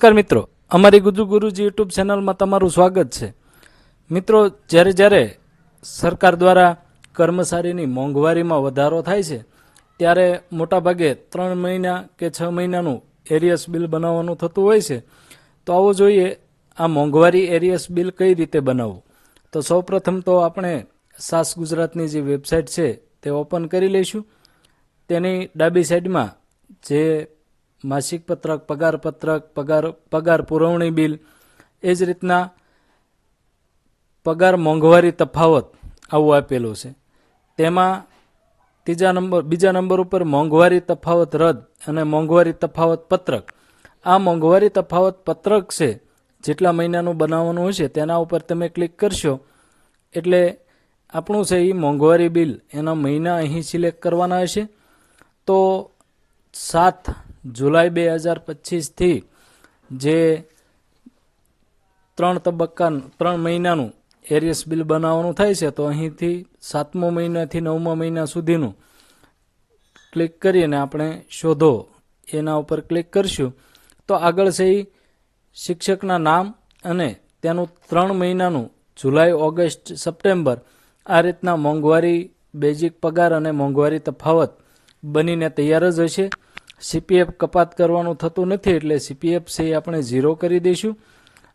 નમસ્કાર મિત્રો. અમારી ગુજુ ગુરુજી યુટ્યુબ ચેનલમાં તમારું સ્વાગત છે. મિત્રો, જ્યારે જ્યારે સરકાર દ્વારા કર્મચારીની મોંઘવારીમાં વધારો થાય છે, ત્યારે મોટાભાગે ત્રણ મહિના કે છ મહિનાનું એરિયસ બિલ બનાવવાનું થતું હોય છે, તો આવો જોઈએ આ મોંઘવારી એરિયસ બિલ કઈ રીતે બનાવવું? તો સૌપ્રથમ તો આપણે સાસ ગુજરાતની જે વેબસાઇટ છે, તે ઓપન કરી લઈશું. તેની ડાબી સાઈડમાં જે માસિક પત્રક, પગાર પત્રક, પગાર પગાર પુરવણી બિલ, એ જ રીતના પગાર મોંઘવારી તફાવત આવું આપેલું છે. તેમાં ત્રીજા નંબર, બીજા નંબર ઉપર મોંઘવારી તફાવત રદ અને મોંઘવારી તફાવત પત્રક. આ મોંઘવારી તફાવત પત્રક છે, જેટલા મહિનાનું બનાવવાનું હશે તેના ઉપર તમે ક્લિક કરશો, એટલે આપણું છે એ મોંઘવારી બિલ. એના મહિના અહીં સિલેક્ટ કરવાના હશે. તો સાત જુલાઈ બે હજાર પચીસથી જે ત્રણ તબક્કા ત્રણ મહિનાનું એરિયસ બિલ બનાવવાનું થાય છે, તો અહીંથી સાતમો મહિનાથી નવમા મહિના સુધીનું ક્લિક કરીને આપણે શોધો. એના ઉપર ક્લિક કરશું. તો આગળ છે એ શિક્ષકના નામ અને તેનું ત્રણ મહિનાનું જુલાઈ, ઓગસ્ટ, સપ્ટેમ્બર આ રીતના મોંઘવારી, બેઝિક પગાર અને મોંઘવારી તફાવત બનીને તૈયાર જ હશે. સીપીએફ કપાત કરવાનું થતું નથી એટલે સીપીએફ છે એ આપણે ઝીરો કરી દઈશું.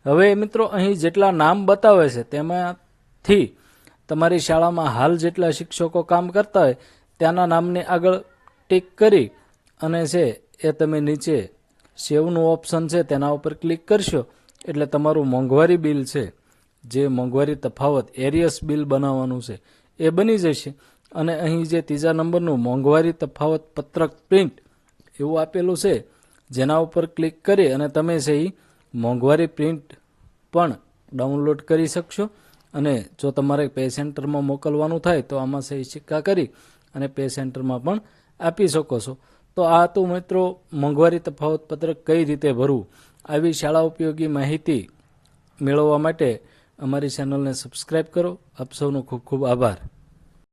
હવે મિત્રો, અહીં જેટલા નામ બતાવે છે તેમાંથી તમારી શાળામાં હાલ જેટલા શિક્ષકો કામ કરતા હોય, ત્યાંના નામને આગળ ટીક કરી અને છે એ તમે નીચે સેવનું ઓપ્શન છે તેના ઉપર ક્લિક કરશો. એટલે તમારું મોંઘવારી બિલ છે, જે મોંઘવારી તફાવત, એરિયસ બિલ બનાવવાનું છે, એ બની જશે. અને અહીં જે ત્રીજા નંબરનું મોંઘવારી તફાવત પત્રક પ્રિન્ટ એવું આપેલું છે. જેના ઉપર ક્લિક કરી અને તમે છે એ મોંઘવારી પ્રિન્ટ પણ ડાઉનલોડ કરી શકશો. અને જો તમારે પે સેન્ટરમાં મોકલવાનું થાય તો આમાં સહી સિક્કા કરી અને પે સેન્ટરમાં પણ આપી શકો છો. તો આ હતું મિત્રો મોંઘવારી તફાવત પત્રક કઈ રીતે ભરવું? આવી શાળા ઉપયોગી માહિતી મેળવવા માટે અમારી ચેનલને સબસ્ક્રાઈબ કરો. આપ સૌનો ખૂબ ખૂબ આભાર.